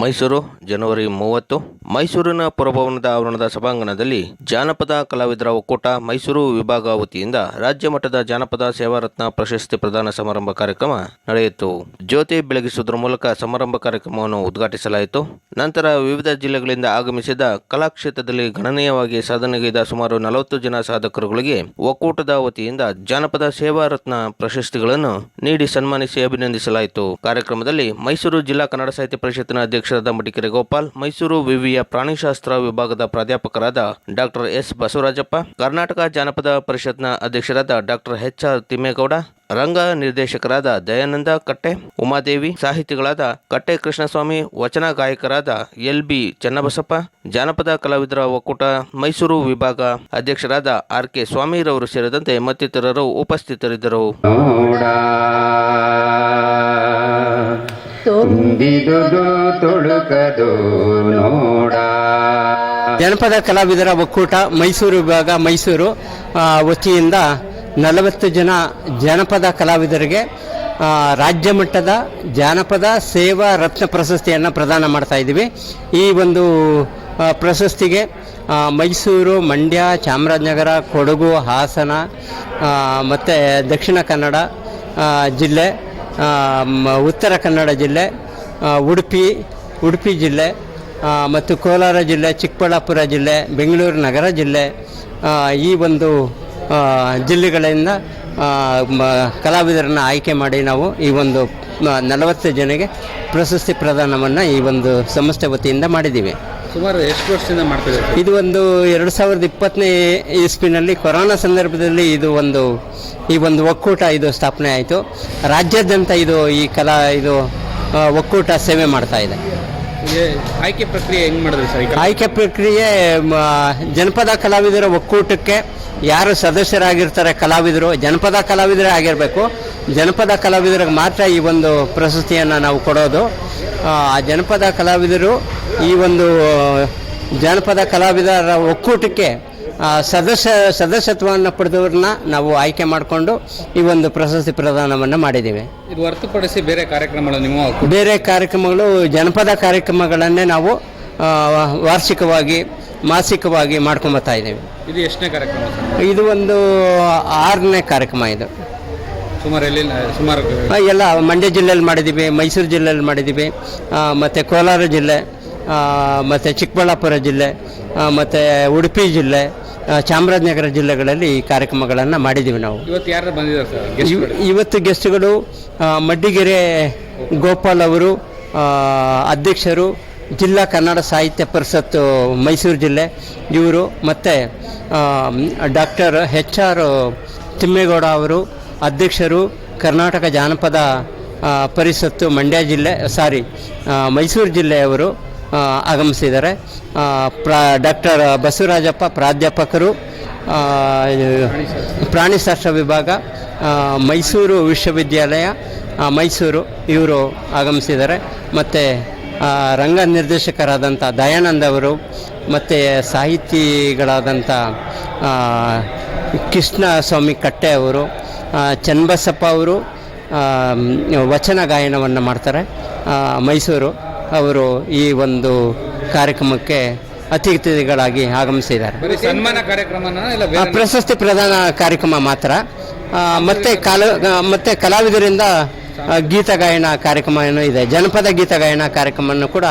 ಮೈಸೂರು, ಜನವರಿ ಮೂವತ್ತು. ಮೈಸೂರಿನ ಪುರಭವನದ ಆವರಣದ ಸಭಾಂಗಣದಲ್ಲಿ ಜಾನಪದ ಕಲಾವಿದರ ಒಕ್ಕೂಟ ಮೈಸೂರು ವಿಭಾಗ ವತಿಯಿಂದ ರಾಜ್ಯ ಮಟ್ಟದ ಜಾನಪದ ಸೇವಾರತ್ನ ಪ್ರಶಸ್ತಿ ಪ್ರದಾನ ಸಮಾರಂಭ ಕಾರ್ಯಕ್ರಮ ನಡೆಯಿತು. ಜ್ಯೋತಿ ಬೆಳಗಿಸುವುದರ ಮೂಲಕ ಸಮಾರಂಭ ಕಾರ್ಯಕ್ರಮವನ್ನು ಉದ್ಘಾಟಿಸಲಾಯಿತು. ನಂತರ ವಿವಿಧ ಜಿಲ್ಲೆಗಳಿಂದ ಆಗಮಿಸಿದ ಕಲಾಕ್ಷೇತ್ರದಲ್ಲಿ ಗಣನೀಯವಾಗಿ ಸಾಧನೆಗೈದ ಸುಮಾರು ನಲವತ್ತು ಜನ ಸಾಧಕರುಗಳಿಗೆ ಒಕ್ಕೂಟದ ವತಿಯಿಂದ ಜಾನಪದ ಸೇವಾ ರತ್ನ ಪ್ರಶಸ್ತಿಗಳನ್ನು ನೀಡಿ ಸನ್ಮಾನಿಸಿ ಅಭಿನಂದಿಸಲಾಯಿತು. ಕಾರ್ಯಕ್ರಮದಲ್ಲಿ ಮೈಸೂರು ಜಿಲ್ಲಾ ಕನ್ನಡ ಸಾಹಿತ್ಯ ಪರಿಷತ್ತಿನ ಅಧ್ಯಕ್ಷರಾದ ಮಡಿಕೆರೆ ಗೋಪಾಲ್, ಮೈಸೂರು ವಿವಿಯ ಪ್ರಾಣಿಶಾಸ್ತ್ರ ವಿಭಾಗದ ಪ್ರಾಧ್ಯಾಪಕರಾದ ಡಾಕ್ಟರ್ ಎಸ್ ಬಸವರಾಜಪ್ಪ, ಕರ್ನಾಟಕ ಜಾನಪದ ಪರಿಷತ್ನ ಅಧ್ಯಕ್ಷರಾದ ಡಾಕ್ಟರ್ ಎಚ್ ಆರ್ ತಿಮ್ಮೇಗೌಡ, ರಂಗ ನಿರ್ದೇಶಕರಾದ ದಯಾನಂದ ಕಟ್ಟೆ, ಉಮಾದೇವಿ, ಸಾಹಿತಿಗಳಾದ ಕಟ್ಟೆ ಕೃಷ್ಣಸ್ವಾಮಿ, ವಚನ ಗಾಯಕರಾದ ಎಲ್ ಬಿ ಚನ್ನಬಸಪ್ಪ, ಜಾನಪದ ಕಲಾವಿದರ ಒಕ್ಕೂಟ ಮೈಸೂರು ವಿಭಾಗ ಅಧ್ಯಕ್ಷರಾದ ಆರ್ ಕೆ ಸ್ವಾಮಿರವರು ಸೇರಿದಂತೆ ಮತ್ತಿತರರು ಉಪಸ್ಥಿತರಿದ್ದರು. ತುಂಬಿದುದು ತುಳುಕದು ನೋಡ. ಜನಪದ ಕಲಾವಿದರ ಒಕ್ಕೂಟ ಮೈಸೂರು ವಿಭಾಗ ಮೈಸೂರು ವತಿಯಿಂದ ನಲವತ್ತು ಜನ ಜನಪದ ಕಲಾವಿದರಿಗೆ ರಾಜ್ಯ ಮಟ್ಟದ ಜಾನಪದ ಸೇವಾ ರತ್ನ ಪ್ರಶಸ್ತಿಯನ್ನು ಪ್ರದಾನ ಮಾಡ್ತಾ ಇದ್ದೀವಿ. ಈ ಒಂದು ಪ್ರಶಸ್ತಿಗೆ ಮೈಸೂರು ಮಂಡ್ಯ ಚಾಮರಾಜನಗರ ಕೊಡಗು ಹಾಸನ ಮತ್ತು ದಕ್ಷಿಣ ಕನ್ನಡ ಜಿಲ್ಲೆ ಉತ್ತರ ಕನ್ನಡ ಜಿಲ್ಲೆ ಉಡುಪಿ ಉಡುಪಿ ಜಿಲ್ಲೆ ಮತ್ತು ಕೋಲಾರ ಜಿಲ್ಲೆ, ಚಿಕ್ಕಬಳ್ಳಾಪುರ ಜಿಲ್ಲೆ, ಬೆಂಗಳೂರು ನಗರ ಜಿಲ್ಲೆ ಈ ಒಂದು ಜಿಲ್ಲೆಗಳಿಂದ ಕಲಾವಿದರನ್ನು ಆಯ್ಕೆ ಮಾಡಿ ನಾವು ಈ ಒಂದು ನಲವತ್ತು ಜನಗೆ ಪ್ರಶಸ್ತಿ ಪ್ರದಾನವನ್ನು ಈ ಒಂದು ಸಂಸ್ಥೆ ವತಿಯಿಂದ ಮಾಡಿದ್ದೀವಿ. ಸುಮಾರು ಎಷ್ಟು ವರ್ಷದಿಂದ ಮಾಡ್ತಿದ್ದಾರೆ ಇದು ಒಂದು ಎರಡು ಸಾವಿರದ ಇಪ್ಪತ್ತನೇ ಇಸ್ಪಿನಲ್ಲಿ ಕೊರೋನಾ ಸಂದರ್ಭದಲ್ಲಿ ಇದು ಒಂದು ಈ ಒಂದು ಒಕ್ಕೂಟ ಇದು ಸ್ಥಾಪನೆ ಆಯಿತು. ರಾಜ್ಯಾದ್ಯಂತ ಇದು ಈ ಕಲಾ ಇದು ಒಕ್ಕೂಟ ಸೇವೆ ಮಾಡ್ತಾ ಇದೆ. ಆಯ್ಕೆ ಪ್ರಕ್ರಿಯೆ ಹೆಂಗ್ ಮಾಡಿದ್ರಿ ಸರ್ ಆಯ್ಕೆ ಪ್ರಕ್ರಿಯೆ ಜನಪದ ಕಲಾವಿದರ ಒಕ್ಕೂಟಕ್ಕೆ ಯಾರು ಸದಸ್ಯರಾಗಿರ್ತಾರೆ ಕಲಾವಿದರು ಜನಪದ ಕಲಾವಿದರೇ ಆಗಿರಬೇಕು. ಜನಪದ ಕಲಾವಿದರಿಗೆ ಮಾತ್ರ ಈ ಒಂದು ಪ್ರಶಸ್ತಿಯನ್ನು ನಾವು ಕೊಡೋದು. ಆ ಜನಪದ ಕಲಾವಿದರು ಈ ಒಂದು ಜಾನಪದ ಕಲಾವಿದರ ಒಕ್ಕೂಟಕ್ಕೆ ಸದಸ್ಯ ಸದಸ್ಯತ್ವವನ್ನು ಪಡೆದವ್ರನ್ನ ನಾವು ಆಯ್ಕೆ ಮಾಡಿಕೊಂಡು ಈ ಒಂದು ಪ್ರಶಸ್ತಿ ಪ್ರದಾನವನ್ನು ಮಾಡಿದ್ದೀವಿ. ಇದು ಹೊರತುಪಡಿಸಿ ಬೇರೆ ಕಾರ್ಯಕ್ರಮಗಳು ನೀವು ಬೇರೆ ಕಾರ್ಯಕ್ರಮಗಳು ಜನಪದ ಕಾರ್ಯಕ್ರಮಗಳನ್ನೇ ನಾವು ಆ, ವಾರ್ಷಿಕವಾಗಿ ಮಾಸಿಕವಾಗಿ ಮಾಡ್ಕೊಂಬತ್ತಾ ಇದ್ದೀವಿ. ಇದು ಎಷ್ಟನೇ ಕಾರ್ಯಕ್ರಮ ಸರ್? ಇದು ಒಂದು ಆರನೇ ಕಾರ್ಯಕ್ರಮ ಇದು. ಸುಮಾರು ಎಲ್ಲಿ ಸುಮಾರು ಆ, ಎಲ್ಲ ಮಂಡ್ಯ ಜಿಲ್ಲೆಯಲ್ಲಿ ಮಾಡಿದ್ದೀವಿ ಮೈಸೂರು ಜಿಲ್ಲೆಯಲ್ಲಿ ಮಾಡಿದ್ದೀವಿ ಆ, ಮತ್ತು ಕೋಲಾರ ಜಿಲ್ಲೆ ಮತ್ತು ಚಿಕ್ಕಬಳ್ಳಾಪುರ ಜಿಲ್ಲೆ ಮತ್ತು ಉಡುಪಿ ಜಿಲ್ಲೆ ಚಾಮರಾಜನಗರ ಜಿಲ್ಲೆಗಳಲ್ಲಿ ಈ ಕಾರ್ಯಕ್ರಮಗಳನ್ನು ಮಾಡಿದ್ದೀವಿ ನಾವು. ಇವತ್ತು ಯಾರು ಬಂದಿದ್ದಾರೆ ಸರ್? ಇವತ್ತು ಗೆಸ್ಟ್ಗಳು ಮಡ್ಡಿಗೆರೆ ಗೋಪಾಲ್ ಅವರು ಅಧ್ಯಕ್ಷರು ಜಿಲ್ಲಾ ಕನ್ನಡ ಸಾಹಿತ್ಯ ಪರಿಷತ್ತು ಮೈಸೂರು ಜಿಲ್ಲೆ ಇವರು ಮತ್ತು ಡಾಕ್ಟರ್ ಹೆಚ್ ಆರ್ ತಿಮ್ಮೇಗೌಡ ಅವರು ಅಧ್ಯಕ್ಷರು ಕರ್ನಾಟಕ ಜಾನಪದ ಪರಿಷತ್ತು ಮಂಡ್ಯ ಜಿಲ್ಲೆ ಸಾರಿ ಮೈಸೂರು ಜಿಲ್ಲೆಯವರು ಆಗಮಿಸಿದ್ದಾರೆ. ಪ್ರಾ, ಡಾಕ್ಟರ್ ಬಸವರಾಜಪ್ಪ, ಪ್ರಾಧ್ಯಾಪಕರು ಪ್ರಾಣಿಶಾಸ್ತ್ರ ವಿಭಾಗ ಮೈಸೂರು ವಿಶ್ವವಿದ್ಯಾಲಯ ಮೈಸೂರು ಇವರು ಆಗಮಿಸಿದ್ದಾರೆ. ಮತ್ತು ರಂಗ ನಿರ್ದೇಶಕರಾದಂಥ ದಯಾನಂದ್ ಅವರು, ಮತ್ತು ಸಾಹಿತಿಗಳಾದಂಥ ಕೃಷ್ಣ ಸ್ವಾಮಿ ಕಟ್ಟೆ ಅವರು ಚನ್ನಬಸಪ್ಪ ಅವರು ವಚನ ಗಾಯನವನ್ನು ಮಾಡ್ತಾರೆ ಮೈಸೂರು. ಅವರು ಈ ಒಂದು ಕಾರ್ಯಕ್ರಮಕ್ಕೆ ಅತಿಥಿಗಳಾಗಿ ಆಗಮಿಸಿದ್ದಾರೆ. ಸನ್ಮಾನ ಕಾರ್ಯಕ್ರಮ ಪ್ರಶಸ್ತಿ ಪ್ರದಾನ ಕಾರ್ಯಕ್ರಮ ಮಾತ್ರ. ಮತ್ತೆ ಕಾಲ ಮತ್ತೆ ಕಲಾವಿದರಿಂದ ಗೀತ ಗಾಯನ ಕಾರ್ಯಕ್ರಮ ಏನೋ ಇದೆ. ಜನಪದ ಗೀತ ಗಾಯನ ಕಾರ್ಯಕ್ರಮವನ್ನು ಕೂಡ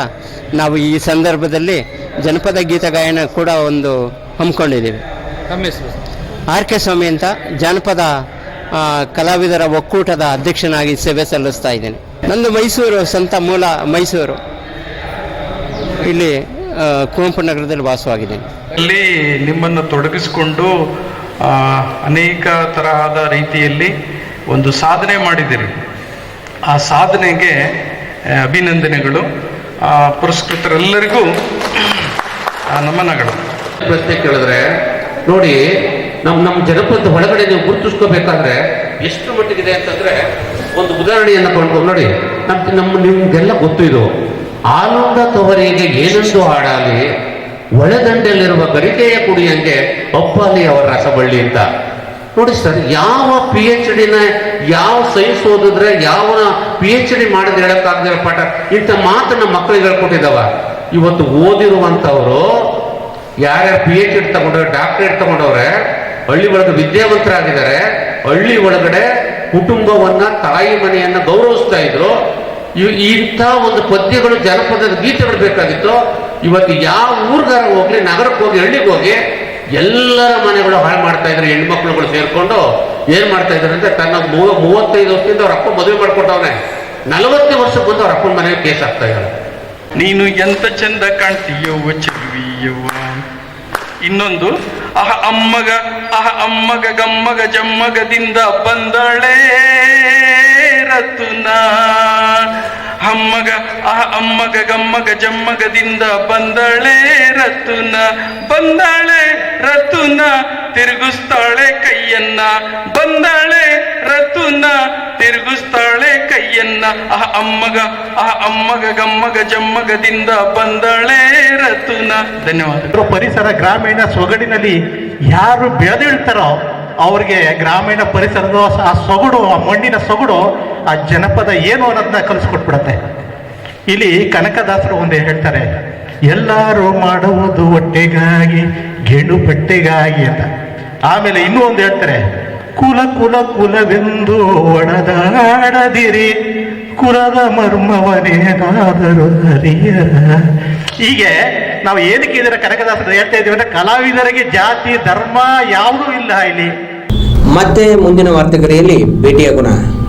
ನಾವು ಈ ಸಂದರ್ಭದಲ್ಲಿ ಜನಪದ ಗೀತ ಗಾಯನ ಕೂಡ ಒಂದು ಹಮ್ಮಿಕೊಂಡಿದ್ದೀವಿ. ಆರ್ ಕೆ ಸ್ವಾಮಿ ಅಂತ ಜಾನಪದ ಕಲಾವಿದರ ಒಕ್ಕೂಟದ ಅಧ್ಯಕ್ಷನಾಗಿ ಸೇವೆ ಸಲ್ಲಿಸ್ತಾ ಇದ್ದೇನೆ. ನಂದು ಮೈಸೂರು ಸ್ವಂತ ಮೂಲ ಮೈಸೂರು. ಇಲ್ಲಿ ಕುವೆಂಪು ನಗರದಲ್ಲಿ ವಾಸವಾಗಿದ್ದೇನೆ ಅಲ್ಲಿ ನಿಮ್ಮನ್ನು ತೊಡಗಿಸಿಕೊಂಡು ಅನೇಕ ತರಹದ ರೀತಿಯಲ್ಲಿ ಒಂದು ಸಾಧನೆ ಮಾಡಿದ್ದೀರಿ. ಆ ಸಾಧನೆಗೆ ಅಭಿನಂದನೆಗಳು ಆ, ಪುರಸ್ಕೃತರೆಲ್ಲರಿಗೂ ಆ, ನಮನಗಳು. ಪ್ರಶ್ನೆ ಕೇಳಿದ್ರೆ ನೋಡಿ ನಮ್ಮ ನಮ್ಮ ಜನಪದ ಒಳಗಡೆ ನೀವು ಗುರುತಿಸ್ಕೋಬೇಕಾದ್ರೆ ಎಷ್ಟು ಮಟ್ಟಿಗಿದೆ ಅಂತಂದ್ರೆ ಒಂದು ಉದಾಹರಣೆಯನ್ನು ಕೊಂಡ್ಕೊಂಡು ನೋಡಿ. ನಮ್ಮ ನಮ್ಮ ನಿಮ್ಗೆಲ್ಲ ಗೊತ್ತು ಇದು. ಆನಂದ ತೊಗರಿಗೆ ಏನೆಂದು ಹಾಡಾಲಿ ಒಳದಂಡೆಯಲ್ಲಿರುವ ಗರಿಕೆಯ ಕುಡಿಯಂಗೆ ಒಪ್ಪಲಿ ಅವರ ರಸಬಳ್ಳಿ ಅಂತ. ನೋಡಿ ಸರ್, ಯಾವ ಪಿ ಎಚ್ ಡಿನ ಯಾವ ಸೈನ್ಸ್ ಓದಿದ್ರೆ ಯಾವ ಪಿ ಎಚ್ ಡಿ ಮಾಡಿದ್ರೆ ಹೇಳಕ್ಕಾಗದಿರೋ ಪಾಠ, ಇಂಥ ಮಾತನ್ನ ಮಕ್ಕಳಿಗೆ ಹೇಳ್ಕೊಟ್ಟಿದ್ದಾವ ಇವತ್ತು ಓದಿರುವಂಥವರು, ಯಾರ್ಯಾರು ಪಿ ಎಚ್ ಡಿ ತಗೊಂಡವ್ರೆ ಡಾಕ್ಟರೇಟ್ ತಗೊಂಡವ್ರೆ, ಹಳ್ಳಿ ಒಳಗೆ ವಿದ್ಯಾವಂತರಾಗಿದ್ದಾರೆ, ಹಳ್ಳಿ ಒಳಗಡೆ ಕುಟುಂಬವನ್ನ, ತಾಯಿ ಮನೆಯನ್ನ ಗೌರವಿಸ್ತಾ ಇದ್ರು ಇಂಥ ಒಂದು ಪದ್ಯಗಳು ಜನಪದದ ಗೀತೆಗಳು ಬೇಕಾಗಿತ್ತು, ಇವತ್ತು ಯಾವ ಊರ್ಗಾರ ಹೋಗ್ಲಿ, ನಗರಕ್ಕೆ ಹೋಗಿ ಹಳ್ಳಿಗೆ ಹೋಗಿ, ಎಲ್ಲರ ಮನೆಗಳು ಹಾಳು ಮಾಡ್ತಾ ಇದ್ದಾರೆ ಹೆಣ್ಮಕ್ಳುಗಳು ಸೇರ್ಕೊಂಡು ಏನ್ ಮಾಡ್ತಾ ಇದ್ದಾರೆ ಅಂದ್ರೆ ತನ್ನ ಮೂವ- ಮೂವತ್ತೈದು ವರ್ಷದಿಂದ ಅವ್ರ ಅಪ್ಪ ಮದುವೆ ಮಾಡ್ಕೊಟ್ಟವ್ರೆ ನಲವತ್ತು ವರ್ಷಕ್ಕೆ ಬಂದು ಅವ್ರ ಅಪ್ಪನ ಮನೆಗೆ ಕೇಸ್ ಆಗ್ತಾ ಇದ್ದಾರೆ ನೀನು ಎಂತ ಚಂದ ಕಾಣ್ತೀಯೋ ಚೆಲುವಿಯವ್ವ ಇನ್ನೊಂದು, ಅಹ ಅಮ್ಮಗ ಅಹ ಅಮ್ಮಗ, ಗಮ್ಮಗ, ಜಮ್ಮಗದಿಂದ ಬಂದಳೇ ರತುನ. ಅಮ್ಮಗ, ಆ ಅಮ್ಮಗ, ಗಮ್ಮಗ, ಜಮ್ಮಗದಿಂದ ಬಂದಳೆ ರತುನ ಬಂದಳೆ ರತುನ, ತಿರುಗಿಸ್ತಾಳೆ ಕೈಯನ್ನ, ಬಂದಳೆ ರತುನ, ತಿರುಗಿಸ್ತಾಳೆ ಕೈಯನ್ನ. ಆ ಅಮ್ಮಗ ಆ ಅಮ್ಮಗ, ಗಮ್ಮಗ, ಜಮ್ಮಗದಿಂದ ಬಂದಳೆ ರತುನ. ಧನ್ಯವಾದ. ಪರಿಸರ ಗ್ರಾಮೀಣ ಸೊಗಡಿನಲ್ಲಿ ಯಾರು ಬೆಳೆದಿಳ್ತಾರೋ ಅವ್ರಿಗೆ ಗ್ರಾಮೀಣ ಪರಿಸರದ ಆ ಸೊಗಡು, ಆ ಮಣ್ಣಿನ ಸೊಗಡು ಆ ಜನಪದ ಏನು ಅನ್ನೋದನ್ನ ಕಲಿಸ್ಕೊಟ್ಬಿಡತ್ತೆ. ಇಲ್ಲಿ ಕನಕದಾಸರು ಒಂದೇ ಹೇಳ್ತಾರೆ, ಎಲ್ಲರೂ ಮಾಡುವುದು ಹೊಟ್ಟೆಗಾಗಿ, ಗೆಣು ಬಟ್ಟೆಗಾಗಿ ಅಂತ. ಆಮೇಲೆ ಇನ್ನೂ ಒಂದು ಹೇಳ್ತಾರೆ, ಕುಲ ಕುಲ ಕುಲವೆಂದು ಒಣದಾಡದಿರಿ, ಕುಲದ ಮರ್ಮವನೇನಾದರೂ ಹರಿಯ ಹೀಗೆ ನಾವು ಏನಕ್ಕೆ ಇದರ ಕನಕದಾಸರು ಹೇಳ್ತಾ ಇದ್ದೀವಿ ಅಂದ್ರೆ, ಕಲಾವಿದರಿಗೆ ಜಾತಿ, ಧರ್ಮ ಯಾವುದೂ ಇಲ್ಲ ಇಲ್ಲಿ. ಮತ್ತೆ ಮುಂದಿನ ವಾರ್ತೆಗರಿಯಲ್ಲಿ ಭೇಟಿಯಾಗೋಣ.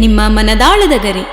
ನಿಮ್ಮ ಮನದಾಳದ ಗರಿ.